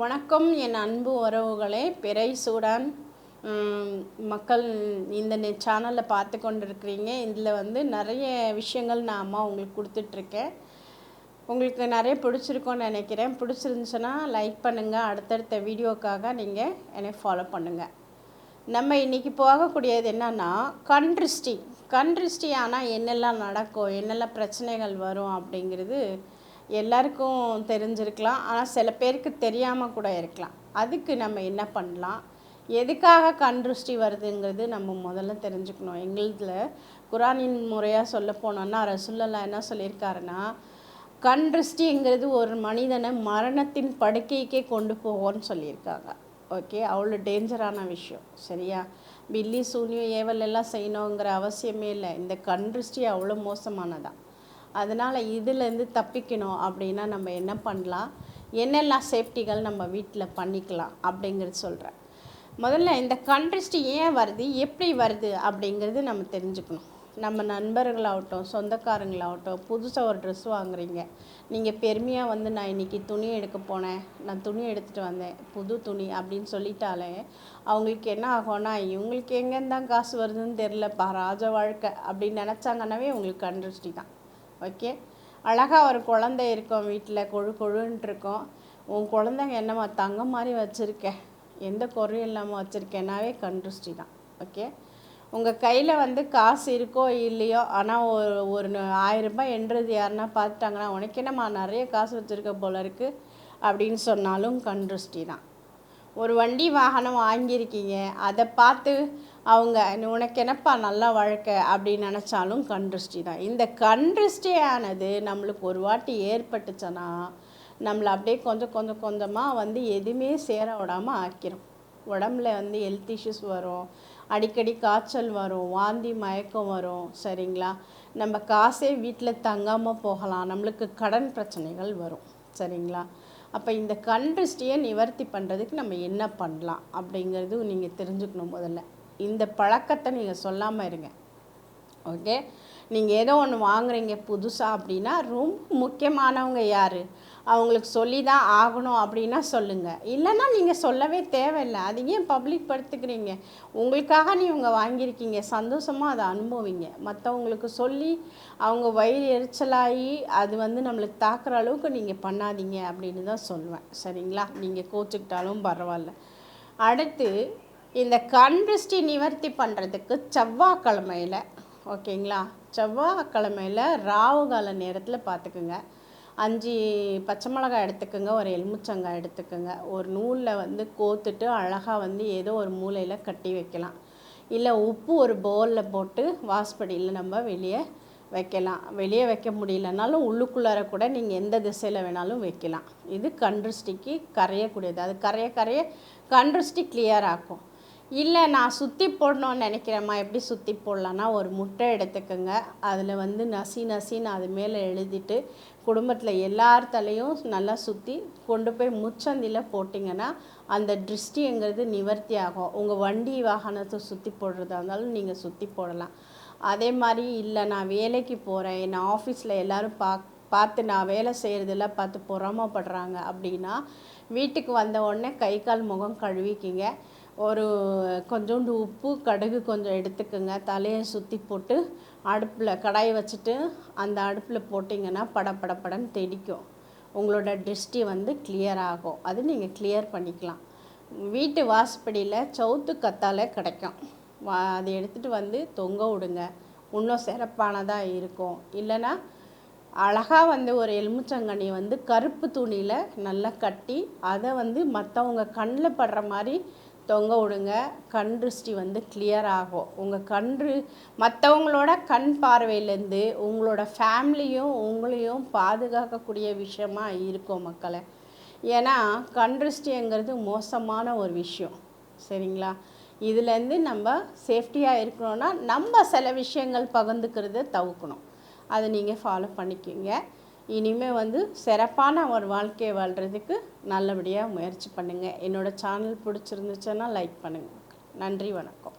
வணக்கம் என் அன்பு உறவுகளே. பிறை சூடான். மக்கள் இந்த நெ சேனலில் பார்த்து கொண்டிருக்கிறீங்க. இதில் வந்து நிறைய விஷயங்கள் நான் அம்மா உங்களுக்கு கொடுத்துட்ருக்கேன். உங்களுக்கு நிறைய பிடிச்சிருக்கோன்னு நினைக்கிறேன். பிடிச்சிருந்துச்சுன்னா லைக் பண்ணுங்கள் அடுத்தடுத்த வீடியோக்காக நீங்கள் என்னை ஃபாலோ பண்ணுங்கள் நம்ம இன்றைக்கி போகக்கூடியது என்னன்னா கண் திருஷ்டி. கண் திருஷ்டி ஆனால் என்னெல்லாம் நடக்கும்? என்னெல்லாம் பிரச்சனைகள் வரும் அப்படிங்கிறது எல்லாருக்கும் தெரிஞ்சிருக்கலாம். ஆனால் சில பேருக்கு தெரியாமல் கூட இருக்கலாம். அதுக்கு நம்ம என்ன பண்ணலாம்? எதுக்காக கண் திருஷ்டி வருதுங்கிறது நம்ம முதல்ல தெரிஞ்சுக்கணும். எங்களுதில் குரானின் முறையாக சொல்ல போனோன்னா ரசுல்லல்லா என்ன சொல்லியிருக்காருன்னா கண் திருஷ்டிங்கிறது ஒரு மனிதனை மரணத்தின் படுக்கைக்கே கொண்டு போவோன்னு சொல்லியிருக்காங்க. ஓகே அவ்வளோ டேஞ்சரான விஷயம். சரியா? பில்லி சூனியம் ஏவல் எல்லாம் செய்யணுங்கிற அவசியமே இல்லை. இந்த கண் திருஷ்டி அவ்வளோ மோசமானதான் அதனால் இதுலேருந்து தப்பிக்கணும் அப்படின்னா நம்ம என்ன பண்ணலாம்? என்னெல்லாம் சேஃப்டிகள் நம்ம வீட்டில் பண்ணிக்கலாம் அப்படிங்கிறது சொல்கிறேன் முதல்ல இந்த கண் ஏன் வருது? எப்படி வருது அப்படிங்கிறது நம்ம தெரிஞ்சுக்கணும். நம்ம நண்பர்களாகட்டும் சொந்தக்காரங்களாகட்டும் புதுசாக ஒரு ட்ரெஸ் வாங்குறீங்க. நீங்கள் பெருமையாக வந்து நான் இன்றைக்கி துணி எடுக்க போனேன். நான் துணி எடுத்துகிட்டு வந்தேன். புது துணி அப்படின்னு சொல்லிட்டாலே அவங்களுக்கு என்ன ஆகும்னா இவங்களுக்கு எங்கேருந்தான் காசு வருதுன்னு தெரிலப்பா ராஜ வாழ்க்கை அப்படின்னு நினச்சாங்கன்னாவே உங்களுக்கு கண்ட்ரிஸ்டி தான். ஓகே? அழகாக ஒரு குழந்தை இருக்கும் வீட்டில் கொழு கொழுன்ட்டு இருக்கும். உன் குழந்தைங்க என்னம்மா தங்கம் மாதிரி வச்சுருக்க. எந்த குறையும் இல்லாமல் வச்சுருக்கேனாவே கண் தான். ஓகே? உங்கள் கையில் வந்து காசு இருக்கோ இல்லையோ ஆனால் ஒரு ஒரு ஆயிரம் ரூபாய் எண்றது யாருன்னா பார்த்துட்டாங்கன்னா உனக்கு என்னம்மா நிறைய காசு வச்சுருக்க போல இருக்குது அப்படின்னு சொன்னாலும் கண்டுருஷ்டி தான். ஒரு வண்டி வாகனம் வாங்கியிருக்கீங்க அதை பார்த்து அவங்க உனக்கு என்னப்பா நல்லா வாழ்க்கை? அப்படின்னு நினச்சாலும் கண் திருஷ்டி தான். இந்த கண் திருஷ்டியானது நம்மளுக்கு ஒரு வாட்டி ஏற்பட்டுச்சுன்னா நம்மளை அப்படியே கொஞ்சம் கொஞ்சம் கொஞ்சமாக வந்து எதுவுமே சேர விடாமல் ஆக்கிரும். உடம்புல வந்து ஹெல்த் இஷ்யூஸ் வரும். அடிக்கடி காய்ச்சல் வரும். வாந்தி மயக்கம் வரும். சரிங்களா? நம்ம காசே வீட்டில் தங்காமல் போகலாம். நம்மளுக்கு கடன் பிரச்சனைகள் வரும். சரிங்களா? அப்போ இந்த கண் திருஷ்டியை நிவர்த்தி பண்ணுறதுக்கு நம்ம என்ன பண்ணலாம் அப்படிங்கிறது நீங்கள் தெரிஞ்சுக்கணும் முதல்ல. இந்த பழக்கத்தை நீங்கள் சொல்லாமல் இருங்க. ஓகே நீங்கள் ஏதோ ஒன்று வாங்குறீங்க புதுசாக அப்படின்னா ரொம்ப முக்கியமானவங்க யார்? அவங்களுக்கு சொல்லி தான் ஆகணும் அப்படின்னா சொல்லுங்கள் இல்லைன்னா நீங்கள் சொல்லவே தேவையில்லை. அது ஏன் பப்ளிக் படுத்துக்கிறீங்க? உங்களுக்காக நீங்க வாங்கியிருக்கீங்க. சந்தோஷமாக அதை அனுபவிங்க. மற்றவங்களுக்கு சொல்லி அவங்க வயிறு எரிச்சலாகி அது வந்து நம்மளுக்கு தாக்குற அளவுக்கு நீங்கள் பண்ணாதீங்க அப்படின்னு தான் சொல்லுவேன். சரிங்களா? நீங்கள் கோச்சுக்கிட்டாலும் பரவாயில்ல. அடுத்து இந்த கண் திருஷ்டி நிவர்த்தி பண்ணுறதுக்கு செவ்வாய்க்கிழமையில் ஓகேங்களா? செவ்வாய்க்கிழமையில் ராவு கால நேரத்தில் பார்த்துக்குங்க அஞ்சு பச்சை மிளகாய் எடுத்துக்கோங்க ஒரு எலுமிச்சங்காய் எடுத்துக்கோங்க. ஒரு நூலில் வந்து கோத்துட்டு அழகாக வந்து ஏதோ ஒரு மூலையில் கட்டி வைக்கலாம். இல்லை உப்பு ஒரு பவுலில் போட்டு வாஸ்படியில் நம்ம வெளியே வைக்கலாம். வெளியே வைக்க முடியலனாலும் உள்ளுக்குள்ளார கூட நீங்கள் எந்த திசையில் வேணாலும் வைக்கலாம். இது கண்ட்ருஷ்டிக்கு கரையக்கூடியது. அது கரைய கரைய கண்ட்ருஷ்டி கிளியர் ஆக்கும். இல்லை நான் சுற்றி போடணும்னு நினைக்கிறேம்மா. எப்படி சுற்றி போடலான்னா ஒரு முட்டை எடுத்துக்கோங்க. அதில் வந்து நசி நசின்னு அது மேலே எழுதிட்டு குடும்பத்தில் எல்லார் தலையும் நல்லா சுற்றி கொண்டு போய் முச்சந்தியில் போட்டிங்கன்னா அந்த திருஷ்டிங்கிறது நிவர்த்தி ஆகும். உங்கள் வண்டி வாகனத்தை சுற்றி போடுறதா இருந்தாலும் நீங்கள் சுற்றி போடலாம். அதே மாதிரி இல்லை நான் வேலைக்கு போகிறேன் என் ஆஃபீஸில் எல்லோரும் பா பார்த்து நான் வேலை செய்கிறதெல்லாம் பார்த்து பொறாமப்படுறாங்க அப்படின்னா வீட்டுக்கு வந்த உடனே கை கால் முகம் கழுவிக்கிங்க. ஒரு கொஞ்சோண்டு உப்பு கடுகு கொஞ்சம் எடுத்துக்கோங்க. தலையை சுற்றி போட்டு அடுப்பில் கடாயை வச்சுட்டு அந்த அடுப்பில் போட்டிங்கன்னா பட தெடிக்கும் உங்களோட திருஷ்டி வந்து கிளியர் ஆகும். அது நீங்கள் கிளியர் பண்ணிக்கலாம். வீட்டு வாசப்படியில் சவுத்து கத்தாழை கிடைக்கும். வா அதை எடுத்துகிட்டு வந்து தொங்க விடுங்க. இன்னும் சிறப்பானதாக இருக்கும். இல்லைன்னா அழகாக வந்து ஒரு எலுமிச்சங்கனி வந்து கருப்பு துணியில் நல்லா கட்டி அதை வந்து மற்றவங்க கண்ணில் படுற மாதிரி தொங்க விடுங்க. கண் திருஷ்டி வந்து கிளியர் ஆகும். உங்கள் கன்று மற்றவங்களோட கண் பார்வையிலேருந்து உங்களோட ஃபேமிலியும் உங்களையும் பாதுகாக்கக்கூடிய விஷயமா இருக்கும் மக்களை. ஏன்னா கண் திருஷ்டிங்கிறது மோசமான ஒரு விஷயம். சரிங்களா? இதுலேருந்து நம்ம சேஃப்டியாக இருக்கணும்னா நம்ம சில விஷயங்கள் பகிர்ந்துக்கிறத தவிர்க்கணும். அதை நீங்கள் ஃபாலோ பண்ணிக்கோங்க. இனிமேல் வந்து சிறப்பான ஒரு வாழ்க்கையை வாழ்கிறதுக்கு நல்லபடியாக முயற்சி பண்ணுங்கள் என்னோடய சேனல் பிடிச்சிருந்துச்சுன்னா லைக் பண்ணுங்கள் நன்றி வணக்கம்.